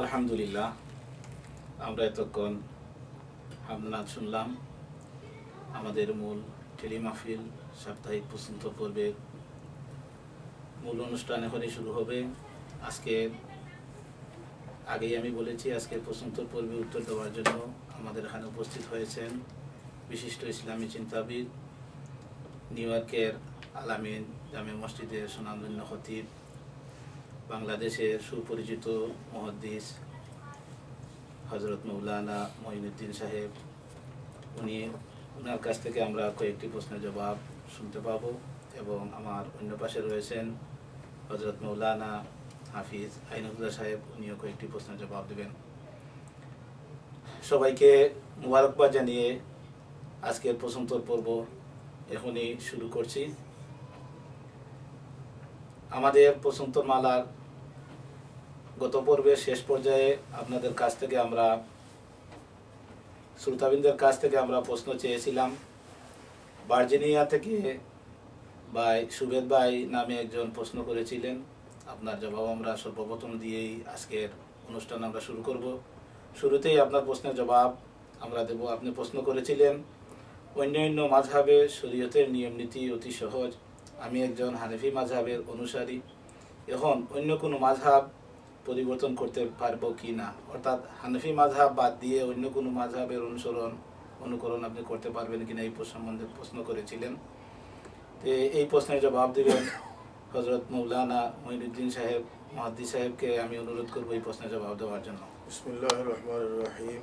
আলহামদুলিল্লাহ, আমরা এতক্ষণ হামনাথ শুনলাম। আমাদের মূল টেলি মাহফিল সাপ্তাহিক প্রশ্ন পর্বের মূল অনুষ্ঠান এখনই শুরু হবে। আজকে আগেই আমি বলেছি আজকে প্রশ্ন পর্বে উত্তর দেওয়ার জন্য আমাদের এখানে উপস্থিত হয়েছেন বিশিষ্ট ইসলামী চিন্তাবিদ, নিউ ইয়র্কের আলামিন জামে মসজিদের সুনামধন্য খতিব। বাংলাদেশের সুপরিচিত মহাদ্দিস হজরত মৌলানা মঈনুদ্দিন সাহেব। উনি ওনার কাছ থেকে আমরা কয়েকটি প্রশ্নের জবাব শুনতে পাব এবং আমার অন্য পাশে রয়েছেন হজরত মৌলানা হাফিজ আইনুল্লাহ সাহেব, উনিও কয়েকটি প্রশ্নের জবাব দেবেন। সবাইকে মুবারকবাদ জানিয়ে আজকের প্রশ্নোত্তর পর্ব এখনই শুরু করছি। আমাদের প্রশ্নোত্তর মালার গত পর্বের শেষ পর্যায়ে আপনাদের কাছ থেকে আমরা, শ্রোতাবিন্দের কাছ থেকে আমরা প্রশ্ন চেয়েছিলাম। ভার্জিনিয়া থেকে ভাই সুবেদ ভাই নামে একজন প্রশ্ন করেছিলেন। আপনার জবাব আমরা সর্বপ্রথম দিয়েই আজকের অনুষ্ঠান আমরা শুরু করব। শুরুতেই আপনার প্রশ্নের জবাব আমরা দেব। আপনি প্রশ্ন করেছিলেন, অন্যান্য মাঝহাবে শরীয়তের নিয়ম নীতি অতি সহজ। আমি একজন হানিফি মাঝহাবের অনুসারী। এখন অন্য কোনো মাঝহাব পরিবর্তন করতে পারব কি না? অর্থাৎ হানফি মাঝহাব বাদ দিয়ে অন্য কোনো মাঝহাবের অনুসরণ, অনুকরণ আপনি করতে পারবেন কি না এই সম্বন্ধে প্রশ্ন করেছিলেন। এই প্রশ্নের জবাব দেবেন হজরত মৌলানা মহিনুদ্দিন সাহেব, মহাদ্দি সাহেবকে আমি অনুরোধ করব এই প্রশ্নের জবাব দেওয়ার জন্য। বিসমুল্লাহ রহমান রহিম।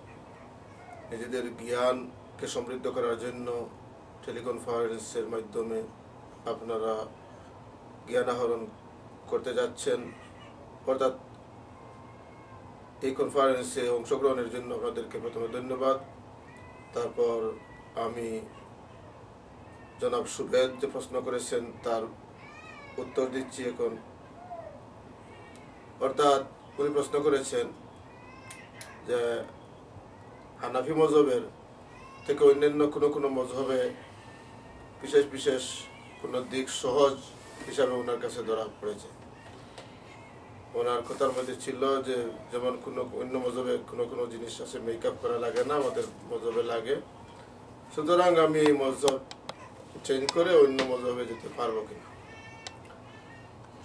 নিজেদের জ্ঞানকে সমৃদ্ধ করার জন্য টেলিকনফারেন্সের মাধ্যমে আপনারা জ্ঞান আহরণ করতে যাচ্ছেন। অর্থাৎ এই কনফারেন্সে অংশগ্রহণের জন্য আপনাদেরকে প্রথমে ধন্যবাদ। তারপর আমি জনাব সুবেদ যে প্রশ্ন করেছেন তার উত্তর দিচ্ছি এখন। অর্থাৎ উনি প্রশ্ন করেছেন যে হানাফি মজহবের থেকে অন্যান্য কোনো কোনো মজহবে বিশেষ বিশেষ কোনো দিক সহজ হিসাবে ওনার কাছে ধরা পড়েছে। ওনার কথার মধ্যে ছিল যে, যেমন কোনো অন্য মজবে কোনো কোনো জিনিস আছে মেকআপ করা লাগে না, আমাদের মজবে লাগে। সুতরাং আমি এই মজহব চেঞ্জ করে অন্য মজহবে যেতে পারব কিনা।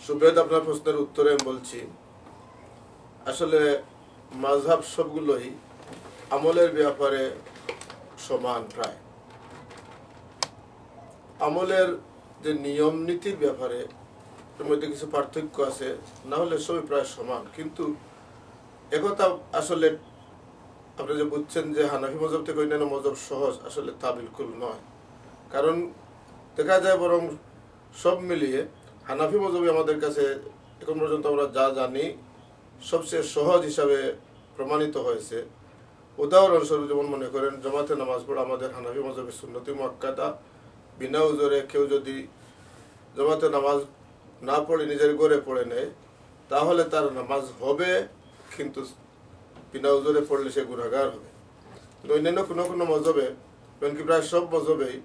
সুবেদ আপনার প্রশ্নের উত্তরে আমি বলছি, আসলে মাঝহাব সবগুলোই আমলের ব্যাপারে সমান প্রায়। আমলের যে নিয়ম নীতির ব্যাপারে এর মধ্যে কিছু পার্থক্য আছে, না হলে সবই প্রায় সমান। কিন্তু একথা আসলে আপনি যে বুঝছেন যে হানাফি মজব থেকে অন্যান্য মজব সহজ, আসলে তা বিলকুল নয়। কারণ দেখা যায় বরং সব মিলিয়ে হানাফি মজবই আমাদের কাছে এখন পর্যন্ত আমরা যা জানি, সবচেয়ে সহজ হিসাবে প্রমাণিত হয়েছে। উদাহরণস্বরূপ যেমন মনে করেন, জমাতে নামাজ পড়া আমাদের হানাফি মজবের সুন্নতি মক্কাদা বিনা উজরে কেউ যদি জমাতে নামাজ না পড়ে, নিজের ঘরে পড়ে নেয়, তাহলে তার নামাজ হবে, কিন্তু বিনা উজরে পড়লে সে গুণাগার হবে। অন্যান্য কোনো কোনো মজবে এমনকি প্রায় সব মজবেই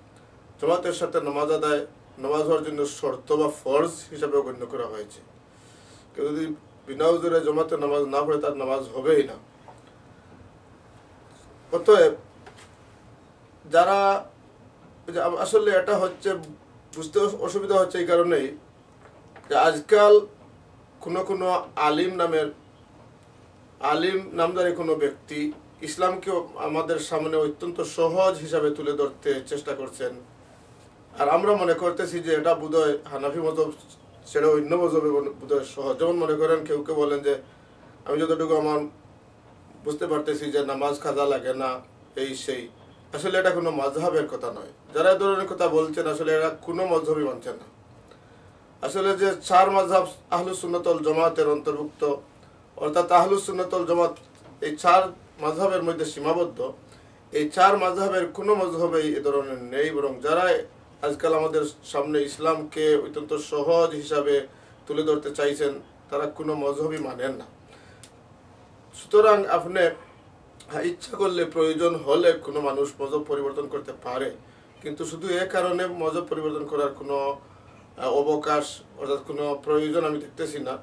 জমাতের সাথে নামাজ আদায়, নামাজ হওয়ার জন্য শর্ত বা ফরজ হিসাবে গণ্য করা হয়েছে। কেউ যদি বিনা উজরে জমাতে নামাজ না পড়ে, তার নামাজ হবেই না। অতএব যারা আসলে এটা হচ্ছে বুঝতে অসুবিধা হচ্ছে এই কারণেই যে আজকাল কোনো কোনো আলিম নামের আলিম নামদারি কোনো ব্যক্তি ইসলামকে আমাদের সামনে অত্যন্ত সহজ হিসাবে তুলে ধরতে চেষ্টা করছেন। আর আমরা মনে করতেছি যে এটা বোধহয় হানাফি মতো ছেড়ে অন্য মজবে বোধহয় সহজ। যেমন মনে করেন কেউ কেউ বলেন যে, আমি যতটুকু আমার বুঝতে পারতেছি যে নামাজ খাজা লাগে না, এই সেই। আসলে এটা কোনো মাঝহাবের কথা নয়। যারা এ ধরনের কথা বলছেন, আসলে এরা কোনো মজহবই মানছেন না। আসলে যে চার মাঝহাব আহলু সুন্নতল জমাতের অন্তর্ভুক্ত, অর্থাৎ আহলুস সুন্নাতুল জামাত এই চার মাযহাবের মধ্যে সীমাবদ্ধ, এই চার মাযহাবের কোনো মযহবেই এ ধরনের নেই, বরং যারা আজকাল আমাদের সামনে ইসলামকে অত্যন্ত সহজ হিসাবে তুলে ধরতে চাইছেন, তারা কোনো মযহবই মানেন না। সুতরাং আপনি ইচ্ছা করলে প্রয়োজন হলে কোনো মানুষ মজব পরিবর্তন করতে পারে। কিন্তু শুধু এ কারণে মজব পরিবর্তন করার কোনো অবকাশ অর্থাৎ কোনো প্রয়োজন আমি দেখতেছি না।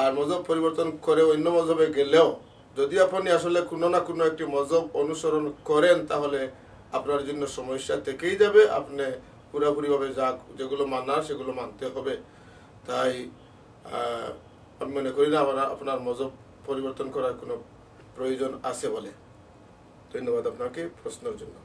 আর মজব পরিবর্তন করে অন্য মজবে গেলেও যদি আপনি আসলে কোনো না কোনো একটি মজব অনুসরণ করেন, তাহলে আপনার জন্য সমস্যা থেকেই যাবে। আপনি পুরোপুরিভাবে যা যেগুলো মানার সেগুলো মানতে হবে। তাই আমি মনে করি না আপনার মজব পরিবর্তন করার কোনো প্রয়োজন আছে বলে ধন্যবাদ আপনাকে প্রশ্নের জন্য।